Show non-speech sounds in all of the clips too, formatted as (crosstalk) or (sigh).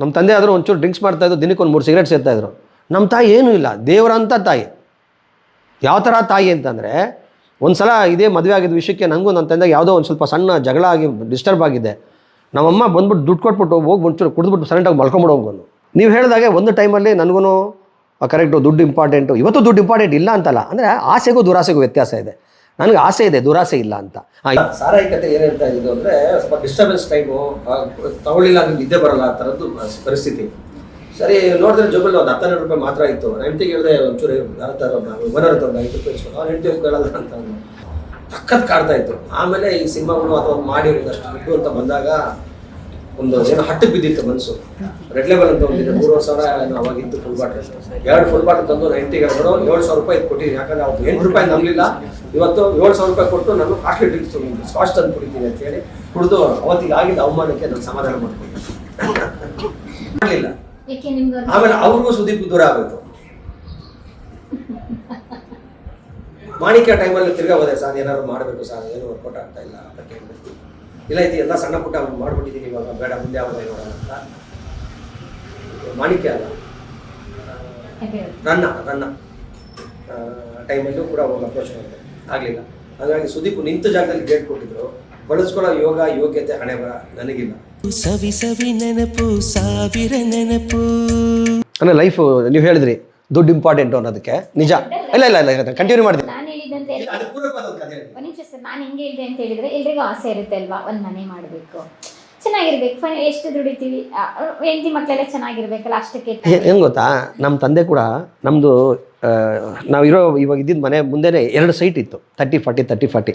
ನಮ್ಮ ತಂದೆ ಆದರೂ ಒಂಚೂರು ಡ್ರಿಂಕ್ಸ್ ಮಾಡ್ತಾಯಿದ್ರು ದಿನಕ್ಕೆ ಒಂದು ಮೂರು ಸಿಗರೇಟ್ ಸೇರ್ತಾಯಿದ್ರು ನಮ್ಮ ತಾಯಿ ಏನೂ ಇಲ್ಲ. ದೇವರಂಥ ತಾಯಿ. ಯಾವ ಥರ ತಾಯಿ ಅಂತಂದರೆ ಒಂದು ಸಲ ಇದೇ ಮದುವೆ ಆಗಿದ್ದ ವಿಷಯಕ್ಕೆ ನನಗೂ ನನ್ನ ತಂದೆಗೆ ಯಾವುದೋ ಒಂದು ಸ್ವಲ್ಪ ಸಣ್ಣ ಜಗಳ ಆಗಿ ಡಿಸ್ಟರ್ಬ್ ಆಗಿದೆ ನಮ್ಮಮ್ಮ ಬಂದ್ಬಿಟ್ಟು ದುಡ್ಡು ಕೊಟ್ಬಿಟ್ಟು ಹೋಗಿ ಒಂಚೂರು ಕುಡಿದ್ಬಿಟ್ಟು ಸೈಲೆಂಟಾಗಿ ಮಲ್ಕೊಂಬಿಡು ನೀವು ಹೇಳಿದಾಗೆ ಒಂದು ಟೈಮಲ್ಲಿ ನನಗೂ ಕರೆಕ್ಟು ದುಡ್ಡು ಇಂಪಾರ್ಟೆಂಟು ಇವತ್ತು ದುಡ್ಡು ಇಂಪಾರ್ಟೆಂಟ್ ಇಲ್ಲ ಅಂತಲ್ಲ. ಅಂದರೆ ಆಸೆಗೂ ದುರಾಸೆಗೂ ವ್ಯತ್ಯಾಸ ಇದೆ. ನನಗೆ ಆಸೆ ಇದೆ, ದುರಾಸೆ ಇಲ್ಲ ಅಂತ. ಸಾರಾಯಿಕತೆ ಏನು ಹೇಳ್ತಾ ಇದ್ದು ಅಂದರೆ ಸ್ವಲ್ಪ ಡಿಸ್ಟರ್ಬೆನ್ಸ್ ಟೈಮು ತಗೊಳ್ಳಿಲ್ಲ ನಿಮ್ಗೆ ನಿದ್ದೆ ಬರಲ್ಲ ಆ ಥರದ್ದು ಪರಿಸ್ಥಿತಿ. ಸರಿ, ನೋಡಿದ್ರೆ ಜೋಬಲ್ಲಿ ಒಂದು ಹತ್ತನ್ನೆರಡು ರೂಪಾಯಿ ಮಾತ್ರ ಇತ್ತು. ನಾನು ಹೆಂಡತಿಗೆ ಹೇಳಿದೆ ಒಂಚೂರು ಯಾರ ಥರ ಓನರ್ ತಂದ ಐದು ರೂಪಾಯಿ ಇಸ್ಕೊಂಡು ಅವ್ನು ಹೆಂಡತಿ ಕೇಳಲ್ಲ ಅಂತ. ಸಖತ್ ಕಾಡ್ತಾ ಇತ್ತು. ಆಮೇಲೆ ಈ ಸಿನಿಮಾಗಳು ಅಥವಾ ಮಾಡಿ ಒಂದಷ್ಟು ದುಡ್ಡು ಅಂತ ಬಂದಾಗ ಒಂದು ಏನೋ ಹಟ್ಟಕ್ಕೆ ಬಿದ್ದಿತ್ತು ಮನಸ್ಸು. ರೆಡ್ ಲೆವೆಲ್ ಅಂತ ಒಂದಿದೆ. ಮೂರುವರೆ ಸಾವಿರ ಅವಾಗಿತ್ತು ಫುಲ್ ಬಾಟಲ್ ಎರಡು ಫುಲ್ ಬಾಟಲ್ ತಂದು ನೈಂಟಿಗೆ ಎರಡು ಏಳು ಸಾವಿರ ರೂಪಾಯಿ ಕೊಟ್ಟಿದ್ದೀನಿ ಯಾಕಂದ್ರೆ ಅವ್ರು ಎಂಟು ರೂಪಾಯಿ ನಂಬಲಿಲ್ಲ. ಇವತ್ತು ಏಳು ಸಾವಿರ ರೂಪಾಯಿ ಕೊಟ್ಟು ನಾನು ಕಾಸ್ಟ್ಲಿ ಡ್ರಿಂಕ್ಸ್ ತೊಗೊಂಡು ಸ್ಕಾಚ್ ತಂದು ಕುಡಿತೀನಿ ಅಂತ ಹೇಳಿ ಕುಡಿದು ಅವತ್ತಿಗೆ ಆಗಿದ್ದ ಅವಮಾನಕ್ಕೆ ನಾನು ಸಮಾಧಾನ ಮಾಡ್ಕೊಂಡು ಮಾಡಲಿಲ್ಲ ಯಾಕೆ ನಿಮ್ಗೆ ಅವ್ರು- ಆಮೇಲೆ ಅವ್ರಿಗೂ ಸುದೀಪ್ ದೂರ ಆಗಬೇಕು ಮಾಣಿಕ್ಯ ಟೈಮಲ್ಲಿ ತಿರ್ಗಾ ಹೋದೆ ಸರ್ ಏನಾದ್ರು ಮಾಡಬೇಕು ಸರ್ ಏನು ವರ್ಕೌಟ್ ಆಗ್ತಾ ಇಲ್ಲ ಅಂತ ಇಲ್ಲ ಇದು ಎಲ್ಲ ಸಣ್ಣ ಪುಟ್ಟ ಮಾಡ್ಬಿಟ್ಟಿದ್ದೀನಿ ಇವಾಗ ಬೇಡ ಮುಂದೆ ಯಾವಾಗ ನೋಡೋಣ ಅಂತ. ಮಾಣಿಕ್ಯ ಅಲ್ಲ. ನನ್ನ ನನ್ನ ರನ್ನ ಟೈಮಲ್ಲೂ ಕೂಡ ಹೋಗೋ ಅಪ್ರೋಚ್ ಮಾಡಿದೆ. ಆಗಲಿಲ್ಲ. ಹಾಗಾಗಿ ಸುದೀಪ್ ನಿಂತ ಜಾಗದಲ್ಲಿ ಗೇಟ್ ಕೊಟ್ಟಿದ್ರು. ಬಳಸ್ಕೊಳ್ಳೋ ಯೋಗ ಯೋಗ್ಯತೆ ಹಣೆ ಬರ ನನಗಿಲ್ಲ. ಸವಿ ಸವಿ ನೆನಪು ಸಾವಿರ ನೆನಪು. ಅಂದರೆ ಲೈಫ್ ನೀವು ಹೇಳಿದ್ರಿ ದುಡ್ಡು ಇಂಪಾರ್ಟೆಂಟ್ ಅನ್ನೋದಕ್ಕೆ. ನಿಜ. ಇಲ್ಲ ಇಲ್ಲ ಇಲ್ಲ ಕಂಟಿನ್ಯೂ ಮಾಡಿದ್ರೆ ನಾನು ಹೇಳಿದಂತೆ ಅದು ಪೂರಕವಾದ ಒಂದು ಕಥೆ ಹೇಳಿ. ಒಂದ್ ನಿಮಿಷ ಸರ್ ನಾನು ಹೆಂಗೆ ಹೇಳಿದೆ ಅಂತ ಹೇಳಿದ್ರೆ ಎಲ್ರಿಗೂ ಆಸೆ ಇರುತ್ತೆ ಅಲ್ವಾ? ಒಂದು ಮನೆ ಮಾಡಬೇಕು. ಚೆನ್ನಾಗಿರ್ಬೇಕು. ಎಷ್ಟು ದುಡಿತೀವಿ? ಹೆಂಡತಿ ಮಕ್ಕಳೆಲ್ಲ ಚೆನ್ನಾಗಿರ್ಬೇಕಲ್ಲ ಅಷ್ಟಕ್ಕೆ ಏನು ಗೊತ್ತಾ? ನಮ್ಮ ತಂದೆ ಕೂಡ ನಮ್ಮದು ನಾವು ಇರೋ ಇವಾಗ ಇದ್ದಿದ್ದ ಮನೆ ಮುಂದೆನೇ ಎರಡು ಸೈಟ್ ಇತ್ತು. Thirty forty thirty forty.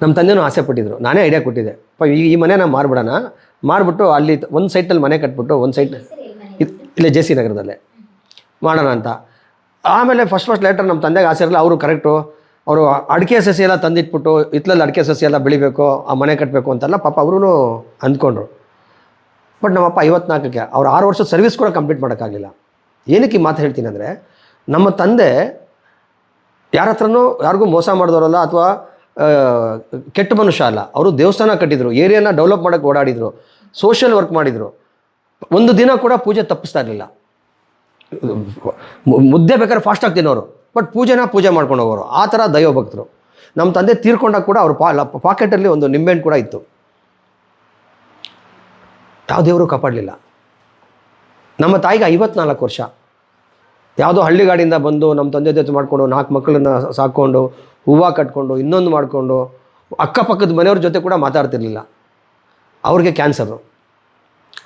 ನಮ್ಮ ತಂದೆನೂ ಆಸೆ ಪಟ್ಟಿದ್ರು. ನಾನೇ ಐಡಿಯಾ ಕೊಟ್ಟಿದ್ದೆ. ಪ ಈ ಮನೆ ನಾವು ಮಾರ್ಬಿಡೋಣ. ಮಾರ್ಬಿಟ್ಟು ಅಲ್ಲಿ ಒಂದು ಸೈಟಲ್ಲಿ ಮನೆ ಕಟ್ಬಿಟ್ಟು ಒಂದು ಸೈಟ್ ಇಲ್ಲೇ ಜೆ ಸಿ ನಗರದಲ್ಲೇ. ಮಾಡೋಣ ಅಂತ. ಆಮೇಲೆ ಫಸ್ಟ್ ಫಸ್ಟ್ ಲೆಟರ್ ನಮ್ಮ ತಂದೆಗೆ ಆಸೆ ಇರಲ್ಲ ಅವರು ಕರೆಕ್ಟು ಅವರು ಅಡಿಕೆ ಸಸಿ ಎಲ್ಲ ತಂದಿಟ್ಬಿಟ್ಟು ಹಿತ್ತಲಲ್ಲಿ ಅಡಿಕೆ ಸಸಿ ಎಲ್ಲ ಬೆಳಿಬೇಕು, ಆ ಮನೆ ಕಟ್ಟಬೇಕು ಅಂತೆಲ್ಲ ಪಾಪ ಅವರು ಅಂದ್ಕೊಂಡ್ರು. ಬಟ್ ನಮ್ಮಪ್ಪ ಐವತ್ನಾಲ್ಕಕ್ಕೆ ಅವ್ರು ಆರು ವರ್ಷದ ಸರ್ವಿಸ್ ಕೂಡ ಕಂಪ್ಲೀಟ್ ಮಾಡೋಕ್ಕಾಗಲಿಲ್ಲ. ಏನಕ್ಕೆ ಈ ಮಾತು ಹೇಳ್ತೀನಿ ಅಂದರೆ, ನಮ್ಮ ತಂದೆ ಯಾರ ಹತ್ರನೂ ಯಾರಿಗೂ ಮೋಸ ಮಾಡಿದವರಲ್ಲ ಅಥವಾ ಕೆಟ್ಟ ಮನುಷ್ಯ ಅಲ್ಲ. ಅವರು ದೇವಸ್ಥಾನ ಕಟ್ಟಿದ್ರು, ಏರಿಯಾನ ಡೆವಲಪ್ ಮಾಡೋಕ್ಕೆ ಓಡಾಡಿದರು ಸೋಷಿಯಲ್ ವರ್ಕ್ ಮಾಡಿದರು. ಒಂದು ದಿನ ಕೂಡ ಪೂಜೆ ತಪ್ಪಿಸ್ತಾ ಇರಲಿಲ್ಲ. ಮುದ್ದೆ ಬೇಕಾದ್ರೆ ಫಾಸ್ಟಾಗಿ ತಿನ್ನೋರು. ಬಟ್ ಪೂಜೆನ ಪೂಜೆ ಮಾಡ್ಕೊಂಡು ಹೋಗೋರು. ಆ ಥರ ದೈವ ಭಕ್ತರು ನಮ್ಮ ತಂದೆ ತೀರ್ಕೊಂಡಾಗ ಕೂಡ ಅವ್ರ ಪಾ ಪಾಕೆಟಲ್ಲಿ ಒಂದು ನಿಂಬೆಹಣ್ಣು ಕೂಡ ಇತ್ತು. ಯಾವ ದೇವರು ಕಾಪಾಡಲಿಲ್ಲ. ನಮ್ಮ ತಾಯಿಗೆ ಐವತ್ನಾಲ್ಕು ವರ್ಷ. ಯಾವುದೋ ಹಳ್ಳಿಗಾಡಿಂದ ಬಂದು ನಮ್ಮ ತಂದೆ ಜೊತೆ ಮಾಡಿಕೊಂಡು ನಾಲ್ಕು ಮಕ್ಕಳನ್ನ ಸಾಕ್ಕೊಂಡು, ಹೂವು ಕಟ್ಕೊಂಡು, ಇನ್ನೊಂದು ಮಾಡಿಕೊಂಡು, ಅಕ್ಕಪಕ್ಕದ ಮನೆಯವ್ರ ಜೊತೆ ಕೂಡ ಮಾತಾಡ್ತಿರ್ಲಿಲ್ಲ. ಅವ್ರಿಗೆ ಕ್ಯಾನ್ಸರು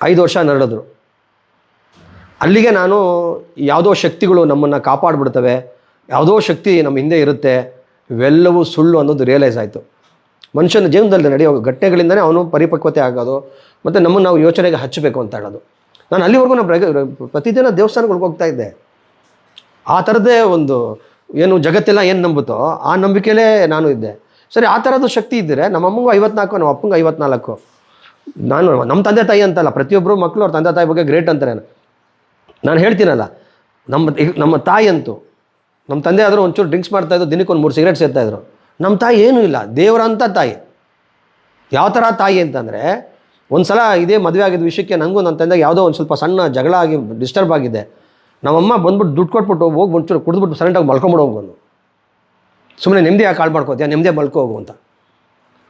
ಐದು ವರ್ಷ ನರಳಿದ್ರು. ಅಲ್ಲಿಗೆ ನಾನು ಯಾವುದೋ ಶಕ್ತಿಗಳು ನಮ್ಮನ್ನು ಕಾಪಾಡಿಬಿಡ್ತವೆ. ಯಾವುದೋ ಶಕ್ತಿ ನಮ್ಮ ಹಿಂದೆ ಇರುತ್ತೆ, ಇವೆಲ್ಲವೂ ಸುಳ್ಳು ಅನ್ನೋದು ರಿಯಲೈಸ್ ಆಯಿತು. ಮನುಷ್ಯನ ಜೀವನದಲ್ಲಿ ನಡೆಯೋ ಘಟನೆಗಳಿಂದನೇ ಅವನು ಪರಿಪಕ್ವತೆ ಆಗೋದು, ಮತ್ತು ನಮ್ಮನ್ನು ನಾವು ಯೋಚನೆಗೆ ಹಚ್ಚಬೇಕು ಅಂತ ಹೇಳೋದು. ನಾನು ಅಲ್ಲಿವರೆಗೂ ನಾನು ಪ್ರತಿದಿನ ದೇವಸ್ಥಾನಗಳಿಗೆ ಹೋಗ್ತಾ ಇದ್ದೆ. ಆ ಥರದ್ದೇ ಒಂದು ಏನು ಜಗತ್ತೆಲ್ಲ ಏನು ನಂಬುತ್ತೋ ಆ ನಂಬಿಕೆಯಲ್ಲೇ ನಾನು ಇದ್ದೆ. ಸರಿ, ಆ ಥರದ್ದು ಶಕ್ತಿ ಇದ್ದರೆ ನಮ್ಮ ಅಮ್ಮಂಗೂ ಐವತ್ನಾಲ್ಕು, ನಮ್ಮ ಅಪ್ಪಂಗೆ ಐವತ್ನಾಲ್ಕು. ನಾನು ನಮ್ಮ ತಂದೆ ತಾಯಿ ಅಂತಲ್ಲ, ಪ್ರತಿಯೊಬ್ಬರು ಮಕ್ಕಳು ಅವ್ರ ತಂದೆ ತಾಯಿ ಬಗ್ಗೆ ಗ್ರೇಟ್ ಅಂತಾರೆ. ನಾನು ಹೇಳ್ತೀನಲ್ಲ, ನಮ್ಮ ನಮ್ಮ ತಾಯಿ ಅಂತೂ ನಮ್ಮ ತಂದೆ ಆದರೂ ಒಂಚೂರು ಡ್ರಿಂಕ್ಸ್ ಮಾಡ್ತಾಯಿದ್ರು ದಿನಕ್ಕೆ ಒಂದು ಮೂರು ಸಿಗರೇಟ್ ಸೇರ್ತಾಯಿದ್ರು ನಮ್ಮ ತಾಯಿ ಏನೂ ಇಲ್ಲ ದೇವರಂಥ ತಾಯಿ. ಯಾವ ಥರ ತಾಯಿ ಅಂತಂದರೆ ಒಂದು ಸಲ ಇದೇ ಮದುವೆ ಆಗಿದ್ದ ವಿಷಯಕ್ಕೆ ನನಗೂ ನನ್ನ ತಂದೆಗೆ ಯಾವುದೋ ಒಂದು ಸ್ವಲ್ಪ ಸಣ್ಣ ಜಗಳ ಆಗಿ ಡಿಸ್ಟರ್ಬ್ ಆಗಿದೆ ನಮ್ಮಮ್ಮ ಬಂದ್ಬಿಟ್ಟು ದುಡ್ಡು ಕೊಟ್ಬಿಟ್ಟು ಹೋಗಿ ಒಂಚೂರು ಕುಡಿದ್ಬಿಟ್ಟು ಸರೆಂಟಾಗಿ ಮಲ್ಕೊಂಬಿಡು ಹೋಗ್ಬೋದು ಸುಮ್ಮನೆ ನೆಮ್ಮದಿ ಯಾಕೆ ಕಾಳು ಮಾಡ್ಕೋತೀಯ ನೆಮ್ಮದಿ ಮಲ್ಕೋ ಹೋಗು ಅಂತ.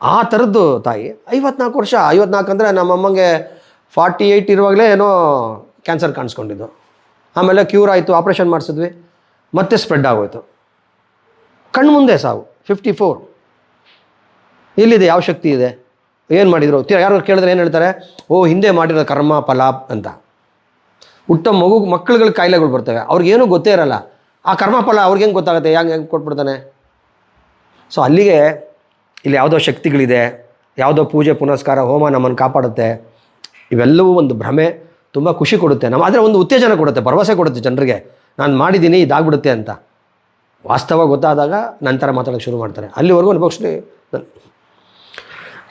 ಆ ಥರದ್ದು ತಾಯಿ, ಐವತ್ನಾಲ್ಕು ವರ್ಷ, ಐವತ್ನಾಲ್ಕು ಅಂದರೆ ನಮ್ಮಮ್ಮಂಗೆ ಫಾರ್ಟಿ ಏಯ್ಟ್ ಇರುವಾಗಲೇ ಏನೋ ಕ್ಯಾನ್ಸರ್ ಕಾಣಿಸ್ಕೊಂಡಿದ್ದು. ಆಮೇಲೆ ಕ್ಯೂರ್ ಆಯಿತು ಆಪ್ರೇಷನ್ ಮಾಡಿಸಿದ್ವಿ. ಮತ್ತೆ ಸ್ಪ್ರೆಡ್ ಆಗೋಯ್ತು. ಕಣ್ಮುಂದೆ ಸಾವು ಫಿಫ್ಟಿ ಫೋರ್ ಎಲ್ಲಿದೆ ಯಾವ ಶಕ್ತಿ ಇದೆ? ಏನು ಮಾಡಿದರು? ಯಾರು ಕೇಳಿದ್ರೆ ಏನು ಹೇಳ್ತಾರೆ? ಓ, ಹಿಂದೆ ಮಾಡಿರೋ ಕರ್ಮ, ಫಲ ಅಂತ. ಹುಟ್ಟ ಮಗು, ಮಕ್ಕಳುಗಳ ಕಾಯಿಲೆಗಳು ಬರ್ತವೆ. ಅವ್ರಿಗೇನು ಗೊತ್ತೇ ಇರಲ್ಲ. ಆ ಕರ್ಮ, ಫಲ ಅವ್ರಿಗೆ ಹೆಂಗೆ ಗೊತ್ತಾಗುತ್ತೆ? ಹೆಂಗೆ ಹೆಂಗೆ ಕೊಟ್ಬಿಡ್ತಾನೆ? ಸೊ ಅಲ್ಲಿಗೆ ಇಲ್ಲಿ ಯಾವುದೋ ಶಕ್ತಿಗಳಿದೆ. ಯಾವುದೋ ಪೂಜೆ, ಪುನಸ್ಕಾರ, ಹೋಮ ನಮ್ಮನ್ನು ಕಾಪಾಡುತ್ತೆ. ಇವೆಲ್ಲವೂ ಒಂದು ಭ್ರಮೆ, ತುಂಬ ಖುಷಿ ಕೊಡುತ್ತೆ. ನಮ್ಮ ಆದರೆ ಒಂದು ಉತ್ತೇಜನ ಕೊಡುತ್ತೆ, ಭರವಸೆ ಕೊಡುತ್ತೆ ಜನರಿಗೆ. ನಾನು ಮಾಡಿದ್ದೀನಿ, ಇದಾಗ್ಬಿಡುತ್ತೆ ಅಂತ. ವಾಸ್ತವ ಗೊತ್ತಾದಾಗ ನಂತರ ಮಾತಾಡೋಕ್ಕೆ ಶುರು ಮಾಡ್ತಾರೆ. ಅಲ್ಲಿವರೆಗೂ ಅನುಭವಿಸ್ಲಿ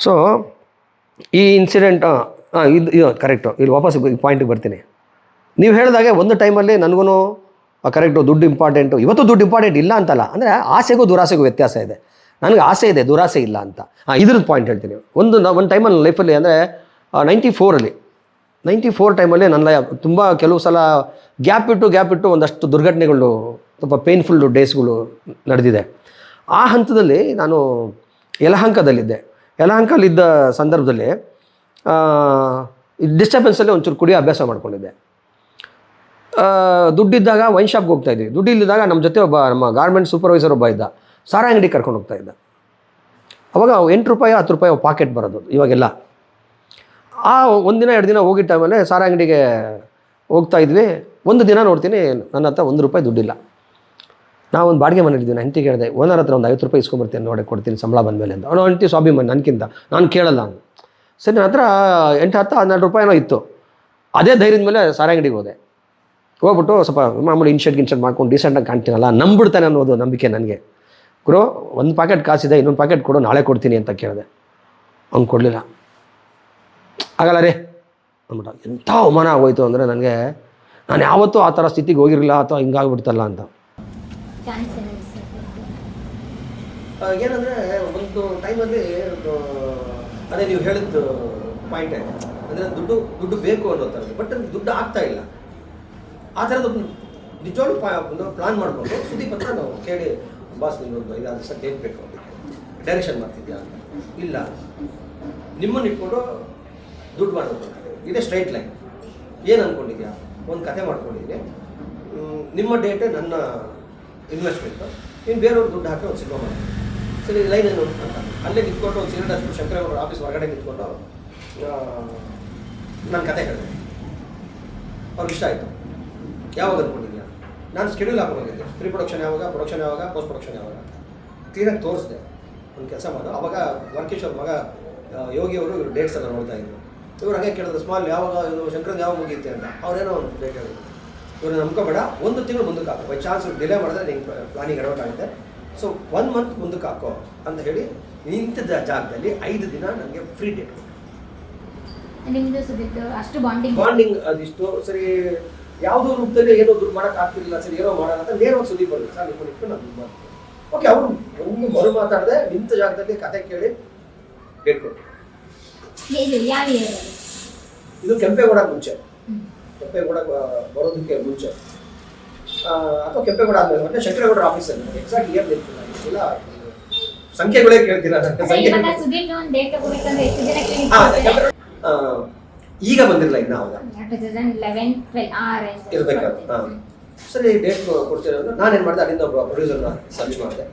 ಸೊ ಈ ಇನ್ಸಿಡೆಂಟ್ ಇದು ಇದು ಕರೆಕ್ಟು ಇಲ್ಲಿ ವಾಪಸ್ ಪಾಯಿಂಟಿಗೆ ಬರ್ತೀನಿ. ನೀವು ಹೇಳಿದಾಗೆ ಒಂದು ಟೈಮಲ್ಲಿ ನನಗೂ ಕರೆಕ್ಟು ದುಡ್ಡು ಇಂಪಾರ್ಟೆಂಟು ಇವತ್ತು ದುಡ್ಡು ಇಂಪಾರ್ಟೆಂಟ್ ಇಲ್ಲ ಅಂತಲ್ಲ. ಅಂದರೆ ಆಸೆಗೂ ದುರಾಸೆಗೂ ವ್ಯತ್ಯಾಸ ಇದೆ. ನನಗೆ ಆಸೆ ಇದೆ, ದುರಾಸೆ ಇಲ್ಲ ಅಂತ. ಇದ್ರದ್ದು ಪಾಯಿಂಟ್ ಹೇಳ್ತೀನಿ. ಒಂದು ಒಂದು ಟೈಮಲ್ಲಿ ಲೈಫಲ್ಲಿ ಅಂದರೆ ನೈಂಟಿ ಫೋರಲ್ಲಿ ನೈಂಟಿ ಫೋರ್ ಟೈಮಲ್ಲಿ ನನ್ನ ತುಂಬ ಕೆಲವು ಸಲ ಗ್ಯಾಪ್ ಇಟ್ಟು ಗ್ಯಾಪ್ ಇಟ್ಟು ಒಂದಷ್ಟು ದುರ್ಘಟನೆಗಳು, ಸ್ವಲ್ಪ ಪೇನ್ಫುಲ್ ಡೇಸ್ಗಳು ನಡೆದಿದೆ. ಆ ಹಂತದಲ್ಲಿ ನಾನು ಯಲಹಂಕದಲ್ಲಿದ್ದೆ. ಯಲಹಂಕಲ್ಲಿದ್ದ ಸಂದರ್ಭದಲ್ಲಿ ಡಿಸ್ಟರ್ಬೆನ್ಸಲ್ಲಿ ಒಂಚೂರು ಕುಡಿಯೋ ಅಭ್ಯಾಸ ಮಾಡ್ಕೊಂಡಿದ್ದೆ. ದುಡ್ಡಿದ್ದಾಗ ವೈನ್ ಶಾಪ್ಗೆ ಹೋಗ್ತಾ ಇದ್ವಿ ದುಡ್ಡು ನಮ್ಮ ಜೊತೆ ಒಬ್ಬ, ನಮ್ಮ ಗಾರ್ಮೆಂಟ್ ಸೂಪರ್ವೈಸರ್ ಒಬ್ಬ ಇದ್ದ. ಸಾರ ಅಂಗಡಿ ಕರ್ಕೊಂಡು ಹೋಗ್ತಾ ಇದ್ದ. ಅವಾಗ ಎಂಟು ರೂಪಾಯಿ, ಹತ್ತು ರೂಪಾಯಿ ಪಾಕೆಟ್ ಬರೋದು, ಇವಾಗೆಲ್ಲ. ಆ ಒಂದಿನ ಎರಡು ದಿನ ಹೋಗಿದ್ದ ಟೈಮಲ್ಲಿ ಸಾರ ಅಂಗಡಿಗೆ ಹೋಗ್ತಾ ಇದ್ವಿ. ಒಂದು ದಿನ ನೋಡ್ತೀನಿ, ನನ್ನ ಹತ್ರ ಒಂದು ರೂಪಾಯಿ ದುಡ್ಡಿಲ್ಲ. ನಾವು ಒಂದು ಬಾಡಿಗೆ ಮನೇಲಿದ್ದೀವಿ ನಾನು ಅಂಟಿ ಕೇಳಿದೆ, ಓನರ್ ಹತ್ರ ಒಂದು ಐವತ್ತು ರೂಪಾಯಿ ಇಸ್ಕೊಂಬರ್ತೀನಿ ನೋಡಿ ಕೊಡ್ತೀನಿ, ಸಂಬಳ ಬಂದ ಮೇಲೆ ಅಂತ. ಅವನು ಅಂಟಿ ಸ್ವಾಭಿಮಾನಿ ನನಗಿಂತ ನಾನು ಕೇಳಲ್ಲ ಅವ್ನು. ಸರಿ, ನನ್ನ ಹತ್ರ ಎಂಟು, ಹತ್ತು, ಹನ್ನೆರಡು ರೂಪಾಯಿನೋ ಇತ್ತು. ಅದೇ ಧೈರ್ಯದ ಮೇಲೆ ಸಾರ ಅಂಗಡಿಗೆ ಹೋದೆ. ಹೋಗ್ಬಿಟ್ಟು ಸ್ವಲ್ಪ ಮಾಮೂಲಿ ಇನ್ಶರ್ಟ್ ಗಿನ್ಶರ್ಟ್ ಮಾಡ್ಕೊಂಡು ಡೀಸೆಂಟಾಗಿ ಕಾಣ್ತೀನಲ್ಲ, ನಂಬಿಡ್ತಾನೆ ಅನ್ನೋದು ನಂಬಿಕೆ ನನಗೆ. ಗುರು, ಒಂದು ಪ್ಯಾಕೆಟ್ ಕಾಸಿದೆ, ಇನ್ನೊಂದು ಪ್ಯಾಕೆಟ್ ಕೊಡು, ನಾಳೆ ಕೊಡ್ತೀನಿ ಅಂತ ಕೇಳಿದೆ. ಅವ್ನು ಕೊಡಲಿಲ್ಲ. ಆಗಲ್ಲ ರೀ. ಅಂದ್ಬಿಟ್ಟ ಎಂಥ ಅವಮಾನ ಆಗೋಯ್ತು ಅಂದರೆ ನನಗೆ ನಾನು ಯಾವತ್ತೂ ಆ ಥರ ಸ್ಥಿತಿಗೆ ಹೋಗಿರಲಿಲ್ಲ ಅಥವಾ ಹಿಂಗಾಗ್ಬಿಡ್ತಲ್ಲ ಅಂತ. ಏನಂದರೆ ಒಂದು ಟೈಮಲ್ಲಿ ಅದೇ ನೀವು ಹೇಳಿದ್ದು ಪಾಯಿಂಟ್ ಅಂದರೆ ದುಡ್ಡು ದುಡ್ಡು ಬೇಕು ಅನ್ನೋ ಥರದ್ದು. ಬಟ್ ದುಡ್ಡು ಆಗ್ತಾ ಇಲ್ಲ. ಆ ಥರದ್ದು ನಿಜವಾಗ್ಲೂ ಪ್ಲಾನ್ ಮಾಡಿಕೊಂಡು ಸುದೀಪ್ ಪತ್ರ ನಾವು ಕೇಳಿ, ಬಾಸ್ ನಿಮ್ಮೊಂದು ಇಲ್ಲ ಅದು ಸರ್ ಬೇಕು? ಡೈರೆಕ್ಷನ್ ಮಾಡ್ತಿದ್ಯಾ ಅಂತ. ಇಲ್ಲ. ನಿಮ್ಮನ್ನು ಇಟ್ಕೊಂಡು ದುಡ್ಡು ಮಾಡಬೇಕು ಇದೇ ಸ್ಟ್ರೈಟ್ ಲೈನ್ ಏನು ಅಂದ್ಕೊಂಡಿದ್ಯಾ ಒಂದು ಕತೆ ಮಾಡ್ಕೊಂಡಿದ್ದೀನಿ. ನಿಮ್ಮ ಡೇಟೆ ನನ್ನ ಇನ್ವೆಸ್ಟ್ಮೆಂಟು ಇನ್ನು ಬೇರೆಯವ್ರು ದುಡ್ಡು ಹಾಕಿ ಒಂದು ಸಿನಿಮಾ ಮಾಡಿ ಸರಿ ಲೈನ್ ಏನು ಅಂತ. ಅಲ್ಲೇ ನಿಂತ್ಕೊಂಡು ಒಂದು ಸಿಲಿಂಡರ್ ಶಂಕರ ಅವರು ಆಫೀಸ್ ಹೊರಗಡೆ ನಿಂತ್ಕೊಂಡು ನನ್ನ ಕತೆ ಹೇಳಿದೆ ಅವ್ರಿಗೆ ಇಷ್ಟ ಆಯಿತು. ಯಾವಾಗ ಅಂದ್ಕೊಂಡಿದ್ಯಾ ನಾನು ಸ್ಕೆಡ್ಯೂಲ್ ಹಾಕೊಂಡಿದ್ದೆ ಪ್ರೀ ಪ್ರೊಡಕ್ಷನ್ ಯಾವಾಗ ಪ್ರೊಡಕ್ಷನ್ ಯಾವಾಗ ಪೋಸ್ಟ್ ಪ್ರೊಡಕ್ಷನ್ ಯಾವಾಗ ಕ್ಲೀನಾಗಿ ತೋರಿಸಿದೆ. ಒಂದು ಕೆಲಸ ಮಾಡು. ಅವಾಗ ವರ್ಕೇಶ್ವರ್ ಮಗ ಆ, ಯೋಗಿ ಅವರು ಇವರು ಡೇಟ್ಸ್ ಎಲ್ಲ ನೋಡ್ತಾ ಇದ್ರು. ಇವ್ರು ಹಾಗೆ ಕೇಳಿದ್ರು ಸ್ಮಾಲ್ ಯಾವಾಗ ಇದು ಶಂಕರನ್ ಯಾವಾಗ ಮುಗಿಯುತ್ತೆ ಅಂತ? ಅವ್ರೇನೋ ಒಂದು ಡೇಟ್ ಹೇಳಿದ್ರು. ಇವ್ರು ನಂಬ್ಕೋಬೇಡ ಒಂದು ತಿಂಗಳು ಮುಂದಕ್ಕೆ ಹಾಕು. ಬೈ ಚಾನ್ಸ್ ಡಿಲೇ ಮಾಡಿದ್ರೆ ನಿಂಗೆ ಪ್ಲಾನಿಂಗ್ ಎಡವಟ್ಟಾಗುತ್ತೆ ಸೊ ಒನ್ ಮಂತ್ ಮುಂದಕ್ಕೆ ಹಾಕೋ ಅಂತ ಹೇಳಿ ನಿಂತಿದ್ದ ಜಾಗದಲ್ಲಿ ಐದು ದಿನ ನನಗೆ ಫ್ರೀ ಡೇಟ್ ಅಷ್ಟು ಬಾಂಡಿಂಗ್ ಬಾಂಡಿಂಗ್ ಅದಿಷ್ಟು ಸರಿ ಯಾವುದೋ ರೂಪದಲ್ಲಿ ಏನೋ ದುಡ್ಡು ಮಾಡಕ್ ಆಗ್ತಿರ್ಲಿಲ್ಲ ಸರಿ ಏನೋ ಮಾಡೋಣ ಅಂತ ನೇರವಾಗಿ ಸುದ್ದಿ ಬಂದ್ರು ಸರ್ ನೀವು ಇಟ್ಟು ನಾನು ದುಡ್ಡು ಮಾಡ್ತೀನಿ. ಓಕೆ ಅವರು ಒಂದು ಮರು ಮಾತಾಡದೆ ನಿಂತ ಜಾಗದಲ್ಲಿ ಕತೆ ಕೇಳಿ ಡೇಟ್ ಯಾವ ಇದು ಕೆಂಪೇಗೌಡ ಮುಂಚೆ. ಕೆಂಪೇಗೌಡ ಬರೋದಕ್ಕೆ ಮುಂಚೆ. ಅಥವಾ ಕೆಂಪೇಗೌಡ ಆದ್ಮೇಲೆ ಮತ್ತೆ ಶಂಕರೇಗೌಡರ ಆಫೀಸಲ್ಲಿ ಎಕ್ಸಾಕ್ಟ್ ಇಯರ್ ಇಲ್ಲ ಸಂಖ್ಯೆಗಳೇ ಕೇಳ್ತೀರಾ? ಈಗ ಬಂದಿರಲ್ಲ ಇನ್ನ ಅವಾಗ ಇರ್ಬೇಕಾದ್ರೆ ಹಾಂ. ಸರಿ ಡೇಟ್ ಕೊಡ್ತೀರ ಅಂದ್ರೆ ಏನು ಮಾಡಿದೆ ಅಲ್ಲಿಂದ ಒಬ್ಬ ಪ್ರೊಡ್ಯೂಸರ್ನ ಸರ್ಚ್ ಮಾಡಿದೆ.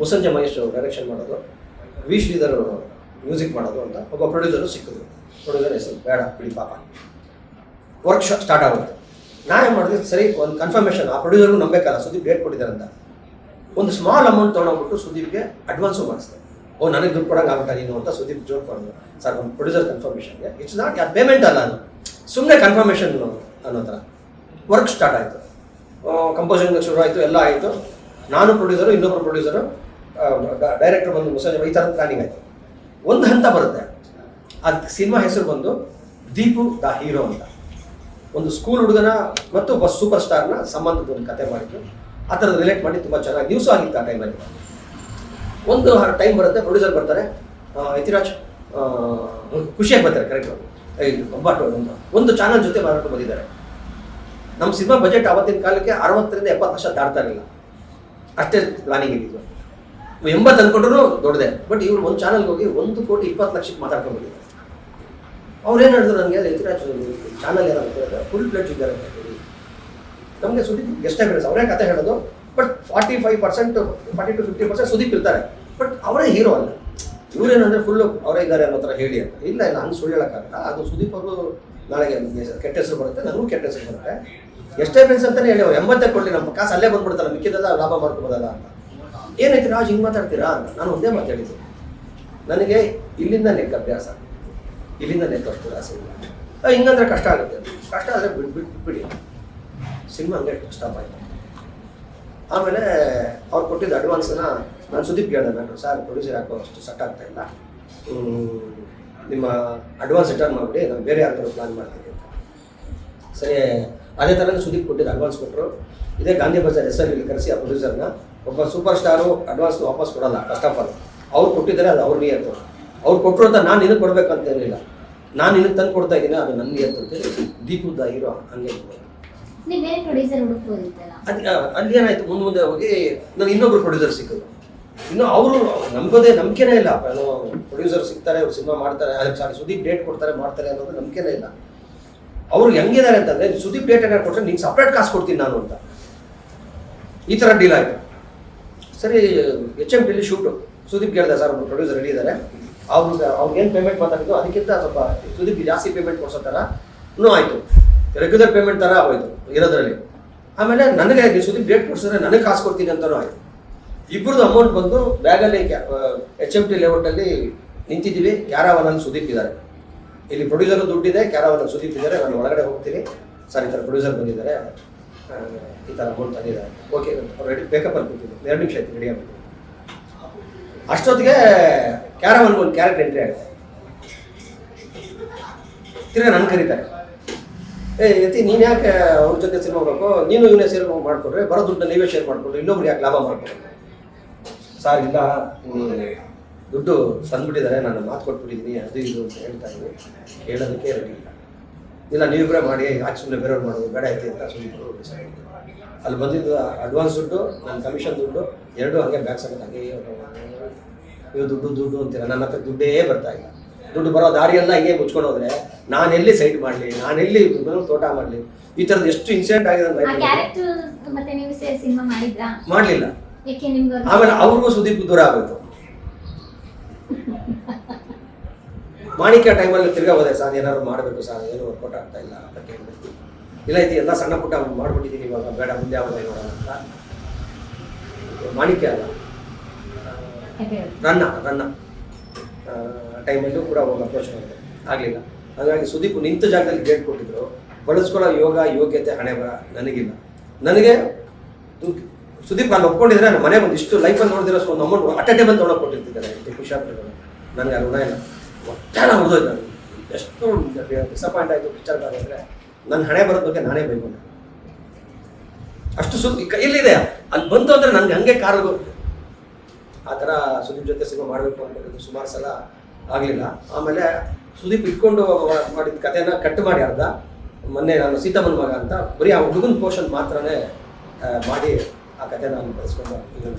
ಮುಸಂಜೆ ಮಹೇಶ್ ಡೈರೆಕ್ಷನ್ ಮಾಡೋದು. ವಿ ಶ್ರೀಧರ್ ಮ್ಯೂಸಿಕ್ ಮಾಡೋದು ಅಂತ ಒಬ್ಬ ಪ್ರೊಡ್ಯೂಸರು ಸಿಕ್ಕಿದ್ರು. ಪ್ರೊಡ್ಯೂಸರ್ ಹೆಸರು ಬೇಡ, ಬಿಡಿ ಪಾಪ. ವರ್ಕ್ ಶಾಪ್ ಸ್ಟಾರ್ಟ್ ಆಗುತ್ತೆ. ಏನು ಮಾಡಿದೆ, ಸರಿ, ಒಂದು ಕನ್ಫರ್ಮೇಷನ್ ಆ ಪ್ರೊಡ್ಯೂಸರ್ಗೂ ನಂಬೇಕಲ್ಲ, ಸುದೀಪ್ ಡೇಟ್ ಅಂತ. ಒಂದು ಸ್ಮಾಲ್ ಅಮೌಂಟ್ ತೊಗೊಂಡೋಗ್ಬಿಟ್ಟು ಸುದೀಪ್ಗೆ ಅಡ್ವಾನ್ಸು ಮಾಡಿಸಿದೆ. ಓ, ನನಗೆ ದುಡ್ಡು ಕೊಡಂಗೆ ಆಗುತ್ತಾ ನೀನು ಅಂತ ಸುದೀಪ್ ಜೋಕ್ ಮಾಡಿದ್ರು ಸರ್, ಒಂದು ಪ್ರೊಡ್ಯೂಸರ್ ಕನ್ಫರ್ಮೇಷನ್ಗೆ ಇಟ್ಸ್ ನಾಟ್ ಯಾರು ಪೇಮೆಂಟ್ ಅಲ್ಲ ಅದು. ಸುಮ್ಮನೆ ಕನ್ಫರ್ಮೇಷನ್ ಅನ್ನೋ ಥರ. ವರ್ಕ್ ಸ್ಟಾರ್ಟ್ ಆಯಿತು. ಕಂಪೋಸಿಂಗ್ ಶುರು ಆಯಿತು, ಎಲ್ಲ ಆಯಿತು. ನಾನು ಪ್ರೊಡ್ಯೂಸರು ಇನ್ನೊಬ್ಬರು ಪ್ರೊಡ್ಯೂಸರು ಡೈರೆಕ್ಟರ್ ಬಂದು ಮುಸಂಜೆ ಈ ಥರ ಪ್ಲಾನಿಂಗ್ ಆಯಿತು. ಒಂದು ಹಂತ ಬರುತ್ತೆ. ಆ ಸಿನಿಮಾ ಹೆಸರು ಬಂದು ದೀಪು ದ ಹೀರೋ ಅಂತ. ಒಂದು ಸ್ಕೂಲ್ ಹುಡುಗನ ಮತ್ತು ಒಬ್ಬ ಸೂಪರ್ ಸ್ಟಾರ್ನ ಸಂಬಂಧದ ಒಂದು ಕತೆ ಮಾಡಿದ್ದು. ಆ ಥರದ್ದು ರಿಲೇಟ್ ಮಾಡಿ ತುಂಬ ಚೆನ್ನಾಗಿ ನ್ಯೂಸ್ ಆಗಿತ್ತು ಆ ಟೈಮಲ್ಲಿ ಒಂದು ಟೈಮ್ ಬರುತ್ತೆ ಪ್ರೊಡ್ಯೂಸರ್ ಬರ್ತಾರೆ ಯತಿರಾಜ್ ಖುಷಿಯಾಗಿ ಬರ್ತಾರೆ ಕರೆಕ್ಟ್ ಒಬ್ಬಟ್ಟು ಒಂದು ಒಂದು ಚಾನಲ್ ಜೊತೆ ಮಾರಾಟ ಬಂದಿದ್ದಾರೆ. ನಮ್ಮ ಸಿನಿಮಾ ಬಜೆಟ್ ಅವತ್ತಿನ ಕಾಲಕ್ಕೆ ಅರವತ್ತರಿಂದ ಎಪ್ಪತ್ತು ಲಕ್ಷ ದಾಡ್ತಾ ಇರಲಿಲ್ಲ. ಅಷ್ಟೇ ಪ್ಲಾನಿಂಗ್ ಇದ್ದಿದ್ದು. ಎಂಬತ್ತು ಅಂದ್ಕೊಂಡ್ರು ದೊಡ್ಡದೆ. ಬಟ್ ಇವ್ರು ಒಂದು ಚಾನಲ್ಗೆ ಹೋಗಿ ಒಂದು ಕೋಟಿ ಇಪ್ಪತ್ತು ಲಕ್ಷಕ್ಕೆ ಮಾತಾಡ್ಕೊಂಡು ಅವ್ರು ಏನು ಹೇಳಿದ್ರು ನನಗೆ? ಯತಿರಾಜ್ ಚಾನಲ್ ಏನಾಗುತ್ತೆ ಫುಲ್ ಪ್ಲೇಟ್ ಇದ್ದಾರೆ ಅಂತ ಹೇಳಿ ನಮಗೆ ಸುದೀಪ್ ಗೆಸ್ಟ್ ಅಪಿಯರೆನ್ಸ್ ಅವರೇ ಕತೆ ಹೇಳೋದು. But forty five percent forty to fifty percent Sudeep ಇರ್ತಾರೆ. ಬಟ್ ಅವರೇ ಹೀರೋ ಅಲ್ಲ. ಇವರೇನಂದ್ರೆ ಫುಲ್ ಅವರೇ ಇದ್ದಾರೆ ಅನ್ನೋ ಥರ ಹೇಳಿ ಅಂತ. ಇಲ್ಲ ಇಲ್ಲ, ಹಂಗೆ ಸುಳ್ಳು ಹೇಳೋಕ್ಕಾಗಲ್ಲ ಅದು ಸುದೀಪ್ ಅವರು ನಾಳೆಗೆ ಕೆಟ್ಟ ಹೆಸರು ಬರುತ್ತೆ ನನಗೂ ಕೆಟ್ಟ ಹೆಸರು ಬರುತ್ತೆ. ಎಷ್ಟೇ ಫ್ರೆಂಡ್ಸ್ ಅಂತಲೇ ಹೇಳಿ ಅವ್ರು. ಎಂಬತ್ತೇ ಕೊಡಲಿ ನಮ್ಮ ಕಾಸು ಅಲ್ಲೇ ಬಂದ್ಬಿಡ್ತಾರೆ ಮಿಕ್ಕಿದೆಲ್ಲ ಲಾಭ ಮಾಡ್ಕೋಬೋದಲ್ಲ ಅಂತ. ಏನೈತಿ ರಾಜ್, ಹಿಂಗೆ ಮಾತಾಡ್ತೀರಾ ಅಂತ ನಾನು ಒಂದೇ ಮಾತಾಡಿದ್ದು ನನಗೆ ಇಲ್ಲಿಂದ ನೆಕ್ ಅಭ್ಯಾಸ. ಇಲ್ಲಿಂದ ನೆಕ್ ಅಭ್ಯಾಸ ಇಲ್ಲ ಹಿಂಗಂದ್ರೆ ಕಷ್ಟ ಆಗುತ್ತೆ. ಕಷ್ಟ ಆದರೆ ಬಿಟ್ಟು ಬಿಟ್ಟು ಬಿಡಿ. ಸಿನಿಮಾ ಹಂಗೆ ಸ್ಟಾಪ್ ಆಯಿತು. ಆಮೇಲೆ ಅವ್ರು ಕೊಟ್ಟಿದ್ದ ಅಡ್ವಾನ್ಸನ್ನ ನಾನು ಸುದೀಪ್ ಹೇಳಿದೆ ನಾನು ಸರ್ ಪ್ರೊಡ್ಯೂಸರ್ ಹಾಕೋ ಅಷ್ಟು ಸೆಟ್ ಆಗ್ತಾ ಇಲ್ಲ. ನಿಮ್ಮ ಅಡ್ವಾನ್ಸ್ ರಿಟರ್ನ್ ಮಾಡಿಬಿಡಿ, ನಾನು ಬೇರೆ ಯಾರು ಪ್ಲಾನ್ ಮಾಡ್ತೀನಿ ಅಂತ. ಸರಿ, ಅದೇ ಥರ ಸುದೀಪ್ ಕೊಟ್ಟಿದ್ದ ಅಡ್ವಾನ್ಸ್ ಕೊಟ್ಟರು ಇದೇ ಗಾಂಧಿ ಬಜಾರ್ ಹೆಸರು ಇಲ್ಲಿ ಕರೆಸಿ ಆ ಪ್ರೊಡ್ಯೂಸರ್ನ ಒಬ್ಬ ಸೂಪರ್ ಸ್ಟಾರು ಅಡ್ವಾನ್ಸ್ ವಾಪಸ್ ಕೊಡಲ್ಲ ಫಸ್ಟ್ ಆಫ್ ಆಲ್ ಅವ್ರು ಕೊಟ್ಟಿದ್ದಾರೆ ಅದು ಅವ್ರ ನಿಯತ್ತು. ಅವ್ರು ಕೊಟ್ಟರು ಅಂತ ನಾನು ನಿನಗೆ ಕೊಡಬೇಕಂತೇನಿಲ್ಲ ನಾನು ನಿನಗೆ ತಂದು ಕೊಡ್ತಾ ಇದ್ದೀನಿ ಅದು ನನ್ನ ನನಗೆ ಅಂತ ದೀಪದ ಹೀರೋ ಹಂಗೆ ಅದು ಅಲ್ಲಿ ಏನಾಯ್ತು ಮುಂದೆ ಮುಂದೆ ಹೋಗಿ ನನಗೆ ಇನ್ನೊಬ್ರು ಪ್ರೊಡ್ಯೂಸರ್ ಸಿಕ್ಕಿದ್ರು. ಇನ್ನು ಅವರು ನಂಬೋದೇ ನಂಬಿಕೆನೇ ಇಲ್ಲ. ಪ್ರೊಡ್ಯೂಸರ್ ಸಿಗ್ತಾರೆ ಅವ್ರು ಸಿನಿಮಾ ಮಾಡ್ತಾರೆ ಸಾರಿ ಸುದೀಪ್ ಡೇಟ್ ಕೊಡ್ತಾರೆ ಮಾಡ್ತಾರೆ ಅನ್ನೋದು ನಂಬಿಕೆನೇ ಇಲ್ಲ. ಅವ್ರು ಹೆಂಗಿದ್ದಾರೆ ಅಂತಂದ್ರೆ ಸುದೀಪ್ ಡೇಟ್ ಏನಾರು ಕೊಟ್ಟರೆ ನಿಂಗೆ ಸಪ್ರೇಟ್ ಕಾಸು ಕೊಡ್ತೀನಿ ನಾನು ಅಂತ. ಈ ಥರ ಡೀಲ್ ಆಯಿತು. ಸರಿ ಎಚ್ ಎಂ ಟಿಲಿ ಶೂಟು ಸುದೀಪ್ ಕೇಳಿದೆ, ಸರ್ ಒಬ್ಬರು ಪ್ರೊಡ್ಯೂಸರ್ ರೆಡಿ ಇದ್ದಾರೆ ಅವ್ರು ಅವ್ರಿಗೆ ಏನು ಪೇಮೆಂಟ್ ಮಾತಾಡಿದ್ದು, ಅದಕ್ಕಿಂತ ಸ್ವಲ್ಪ ಸುದೀಪ್ ಜಾಸ್ತಿ ಪೇಮೆಂಟ್ ಕೊಡ್ಸೋ ಥರ ಇನ್ನೂ ಆಯಿತು. ರೆಗ್ಯುಲರ್ ಪೇಮೆಂಟ್ ಥರ ಆಗೋಯ್ತು, ಇರೋದ್ರಲ್ಲಿ. ಆಮೇಲೆ ನನಗೆ ಸುದೀಪ್ ಡೇಟ್ ಕೊಡ್ಸಿದ್ರೆ ನನಗೆ ಕಾಸು ಕೊಡ್ತೀನಿ ಅಂತಲೂ ಆಯಿತು. ಇಬ್ಬರದ್ದು ಅಮೌಂಟ್ ಬಂದು ಬ್ಯಾಗಲ್ಲಿ ಎಚ್ ಎಂ ಟಿ ಲೇಔಟಲ್ಲಿ ನಿಂತಿದ್ದೀವಿ. ಕ್ಯಾರಾವನಲ್ಲಿ ಸುದೀಪ್ ಇದ್ದಾರೆ. ಇಲ್ಲಿ ಪ್ರೊಡ್ಯೂಸರ್ ದುಡ್ಡಿದೆ ಕ್ಯಾರಾವನಲ್ಲಿ ಸುದೀಪ್ ಇದ್ದಾರೆ. ನಾನು ಒಳಗಡೆ ಹೋಗ್ತೀನಿ. ಸರ್, ಈ ಥರ ಪ್ರೊಡ್ಯೂಸರ್ ಬಂದಿದ್ದಾರೆ. ಈ ಥರ ಅಮೌಂಟ್ ತಂದಿದ್ದಾರೆ. ಓಕೆ ರೆಡಿ ಬೇಕಪ್ ಅಲ್ಲಿ ಕೂತಿದ್ದೆ. ಎರಡು ನಿಮಿಷ ಆಯ್ತು ರೆಡಿ ಆಗ್ಬಿಟ್ಟು. ಅಷ್ಟೊತ್ತಿಗೆ ಕ್ಯಾರಮ್ ಒಂದು ಕ್ಯಾರೆಕ್ಟರ್ ಎಂಟ್ರಿ ಆಗುತ್ತೆ ತಿರ್ಗಾ ನನ್ನ ಕರೀತಾರೆ. ಏ, ಯತಿ, ನೀನು ಯಾಕೆ ಅವ್ರ ಜೊತೆ ಸಿನಿಮಾ ಹೋಗ್ಬೇಕು? ನೀನು ಇವನೇ ಸೇರಿ ಮಾಡಿಕೊಡ್ರೆ ಬರೋ ದುಡ್ಡು ನೀವೇ ಶೇರ್ ಮಾಡಿಕೊಡ್ರಿ ಇನ್ನೊಬ್ರು ಯಾಕೆ ಲಾಭ ಮಾಡ್ಕೊಡ್ರಿ ಸರ್ ಇಲ್ಲಿ. ದುಡ್ಡು ತಂದ್ಬಿಟ್ಟಿದ್ದಾರೆ. ನಾನು ಮಾತು ಕೊಟ್ಬಿಟ್ಟಿದ್ದೀನಿ. ಅದು ಇದು ಅಂತ ಹೇಳ್ತಾ ಇದ್ದೀನಿ. ಕೇಳೋದಕ್ಕೆ ರೆಡಿ ಇಲ್ಲ. ಇಲ್ಲ ನೀವಿಬ್ಬರೇ ಮಾಡಿ ಯಾಕೆ ಸುಮ್ಮನೆ ಬೇರೆಯವ್ರು ಮಾಡೋದು ಬೇಡ ಐತಿ ಅಂತ ಸುಮ್ಮನೆ ಅಲ್ಲಿ ಬಂದಿದ್ದು ಅಡ್ವಾನ್ಸ್ ದುಡ್ಡು ನನ್ನ ಕಮಿಷನ್ ದುಡ್ಡು ಎರಡು ಹಾಗೆ ಬ್ಯಾಕ್ ಸಮೇತ ಹಾಗೆ ನೀವು ದುಡ್ಡು ದುಡ್ಡು ಅಂತೀರ? ನನ್ನ ಹತ್ರ ದುಡ್ಡೇ ಬರ್ತಾ ಇಲ್ಲ. ದುಡ್ಡು ಬರೋ ದಾರಿಯೆಲ್ಲ ಹಿಂಗೆ ಮುಚ್ಕೊಂಡು ಹೋದ್ರೆ ನಾನು ಎಲ್ಲಿ ಸೈಟ್ ಮಾಡಲಿ ನಾನು ಎಲ್ಲಿ ತೋಟ ಮಾಡಲಿ? ಈ ಥರದ್ದು ಎಷ್ಟು ಇನ್ಸಿಡೆಂಟ್ ಆಗಿದೆ ನೀವು ಮಾಡಲಿಲ್ಲ. ಆಮೇಲೆ ಅವ್ರಿಗೂ ಸುದೀಪ್ ದೂರ ಆಗೋಯ್ತು. (laughs) ಮಾಣಿಕ್ಯ ಟೈಮಲ್ಲಿ ತಿರ್ಗಾ ಹೋದೆ ಸರ್ ಏನಾದ್ರು ಮಾಡಬೇಕು ಸರ್ ಏನು ವರ್ಕೌಟ್ ಆಗ್ತಾ ಇಲ್ಲ ಅಂತ ಕೇಳಬೇಕು ಇಲ್ಲ ಐತಿ ಎಲ್ಲ ಸಣ್ಣ ಪುಟ್ಟ ಮಾಡ್ಬಿಟ್ಟಿದ್ದೀನಿ ಇವಾಗ ಬೇಡ ಮುಂದೆ ಯಾವಾಗ ನೋಡೋಣ ಅಂತ. ಮಾಣಿಕ್ಯ ಅಲ್ಲ. ನನ್ನ ರನ್ನ ರನ್ನ. ಟೈಮಲ್ಲೂ ಕೂಡ ಹೋಗಿ ಅಪ್ರೋಚ್ ಮಾಡಿದೆ. ಆಗಲಿಲ್ಲ. ಹಾಗಾಗಿ ಸುದೀಪ್ ನಿಂತ ಜಾಗದಲ್ಲಿ ಗೇಟ್ ಕೊಟ್ಟಿದ್ರು. ಬಳಸ್ಕೊಳ್ಳೋ ಯೋಗ ಯೋಗ್ಯತೆ ಹಣೆ ಬರ ನನಗಿಲ್ಲ. ನನಗೆ ಸುದೀಪ್ ನಾನು ಒಪ್ಕೊಂಡಿದ್ರೆ ನನ್ನ ಮನೆ ಬಂದು ಇಷ್ಟು ಲೈಫಲ್ಲಿ ನೋಡಿದಿರೋ ಒಂದು ಅಮೌಂಟ್ ಅಟ್ ಎ ಟೈಮ್ ತೊಗೊಂಡು ಕೊಟ್ಟಿರ್ತಿದ್ದಾರೆ. ಖುಷಿ ಆಗ್ತಿದ್ದಾರೆ ನನಗೆ ಅದು ಋಣ ಇಲ್ಲ. ಒಟ್ಟಾನ ಹೋಗೋದು ಎಷ್ಟು ಡಿಸಪಾಯಿಂಟ್ ಆಯಿತು ಪಿಕ್ಚರ್ ಅಂದರೆ ನನ್ನ ಹಣೆ ಬರೋದ್ ಬಗ್ಗೆ ನಾನೇ ಬೈಕೊಂಡೆ. ಅಷ್ಟು ಸುದ್ದಿ ಕೈಯಲ್ಲಿದೆ ಅಲ್ಲಿ ಬಂತು ಅಂದರೆ ನನಗೆ ಹಂಗೆ ಕಾರು ಆ ಥರ ಸುದೀಪ್ ಜೊತೆ ಸಿನಿಮಾ ಮಾಡಬೇಕು ಅನ್ಕೊಂಡಿದ್ದು ಸುಮಾರು ಸಲ ಆಗಲಿಲ್ಲ. ಆಮೇಲೆ ಸುದೀಪ್ ಇಟ್ಕೊಂಡು ಮಾಡಿದ ಕಥೆನ ಕಟ್ ಮಾಡಿ ಅರ್ಧ. ಮೊನ್ನೆ ನಾನು ಸೀತಾಮನ್ ಮಗ ಅಂತ ಬರೀ ಆ ಹುಡುಗನ ಪೋರ್ಷನ್ ಮಾತ್ರನೇ ಮಾಡಿ ಆ ಕಥೆನ ನಾನು ಬಳಸ್ಕೊಂಡು ಇದನ್ನು